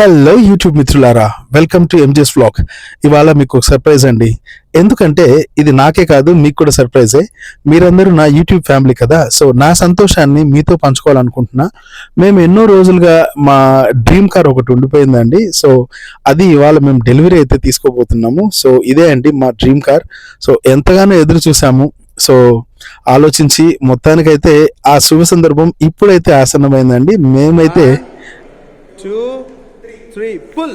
Hello YouTube మిత్రులారా welcome to MJ's vlog. ఇవాళ మీకు ఒక సర్ప్రైజ్ అండి. ఎందుకంటే ఇది నాకే కాదు మీకు కూడా సర్ప్రైజే. మీరందరూ నా యూట్యూబ్ ఫ్యామిలీ కదా సో నా సంతోషాన్ని మీతో పంచుకోవాలనుకుంటున్నా. మేము ఎన్నో రోజులుగా మా డ్రీమ్ కార్ ఒకటి ఉండిపోయిందండి. సో అది ఇవాళ మేము డెలివరీ అయితే తీసుకోబోతున్నాము. సో ఇదే అండి మా డ్రీమ్ కార్. సో ఎంతగానో ఎదురు చూసాము సో ఆలోచించి మొత్తానికైతే ఆ శుభ సందర్భం ఇప్పుడైతే ఆసన్నమైందండి. మేమైతే త్రీ three,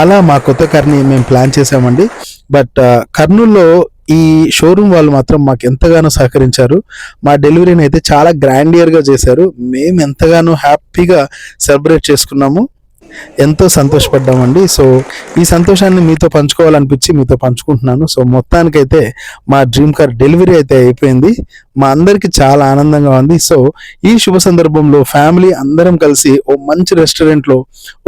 అలా మా కొత్త కార్ని మేము ప్లాన్ చేసామండి. బట్ కర్నూల్లో ఈ షోరూమ్ వాళ్ళు మాత్రం మాకు ఎంతగానో సహకరించారు. మా డెలివరీని అయితే చాలా గ్రాండియర్గా చేశారు. మేము ఎంతగానో హ్యాపీగా సెలబ్రేట్ చేసుకున్నాము. ఎంతో సంతోషపడ్డామండి. సో ఈ సంతోషాన్ని మీతో పంచుకోవాలనిపించి మీతో పంచుకుంటున్నాను. సో మొత్తానికైతే మా డ్రీమ్ కార్ డెలివరీ అయితే అయిపోయింది. మా అందరికి చాలా ఆనందంగా ఉంది. సో ఈ శుభ సందర్భంలో ఫ్యామిలీ అందరం కలిసి ఓ మంచి రెస్టారెంట్లో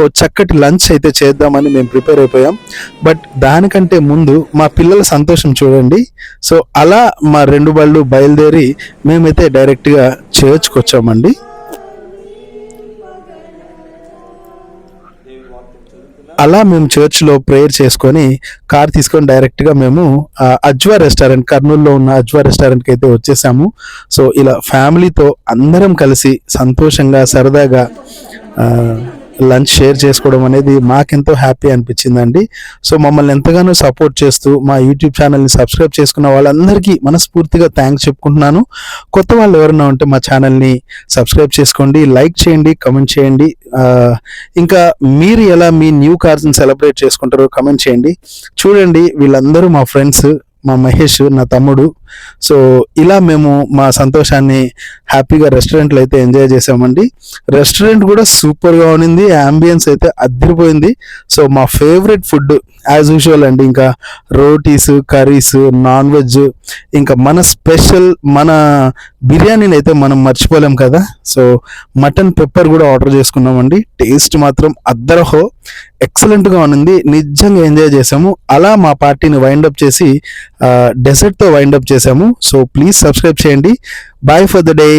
ఓ చక్కటి లంచ్ అయితే చేద్దామని మేము ప్రిపేర్ అయిపోయాం. బట్ దానికంటే ముందు మా పిల్లల సంతోషం చూడండి. సో అలా మా రెండు బళ్ళు బయలుదేరి మేమైతే డైరెక్ట్గా చర్చ్కి వచ్చామండి అలా మేము చర్చ్లో ప్రేయర్ చేసుకొని కార్ తీసుకొని డైరెక్ట్గా మేము అజ్వా రెస్టారెంట్ కర్నూలులో ఉన్న అజ్వా రెస్టారెంట్కి అయితే వచ్చేసాము. సో ఇలా ఫ్యామిలీతో అందరం కలిసి సంతోషంగా సరదాగా లంచ్ షేర్ చేసుకోవడం అనేది మాకెంతో హ్యాపీ అనిపించిందండి. సో మమ్మల్ని ఎంతగానో సపోర్ట్ చేస్తూ మా యూట్యూబ్ ఛానల్ని సబ్స్క్రైబ్ చేసుకున్న వాళ్ళందరికీ మనస్ఫూర్తిగా థ్యాంక్స్ చెప్పుకుంటున్నాను. కొత్త వాళ్ళు ఎవరైనా ఉంటే మా ఛానల్ని సబ్స్క్రైబ్ చేసుకోండి లైక్ చేయండి కమెంట్ చేయండి. ఇంకా మీరు ఎలా మీ న్యూ కార్స్ని సెలబ్రేట్ చేసుకుంటారో కమెంట్ చేయండి. చూడండి వీళ్ళందరూ మా ఫ్రెండ్స్. మా మహేష్ నా తమ్ముడు. సో ఇలా మేము మా సంతోషాన్ని హ్యాపీగా రెస్టారెంట్లో అయితే ఎంజాయ్ చేసామండి రెస్టారెంట్ కూడా సూపర్గా ఉన్నింది అంబియన్స్ అయితే అదిరిపోయింది. సో మా ఫేవరెట్ ఫుడ్ యాజ్ యూజువల్ అండి ఇంకా రోటీస్ కర్రీస్ నాన్ వెజ్ ఇంకా మన స్పెషల్ మన బిర్యానీని అయితే మనం మర్చిపోలేం కదా. సో మటన్ పెప్పర్ కూడా ఆర్డర్ చేసుకున్నామండి. టేస్ట్ మాత్రం అద్దరహో ఎక్సలెంట్గా ఉన్నింది. నిజంగా ఎంజాయ్ చేసాము అలా మా పార్టీని వైండప్ చేసి డెసర్ట్తో వైండప్ చేసాము సో ప్లీజ్ సబ్స్క్రైబ్ చేయండి. Bye for the day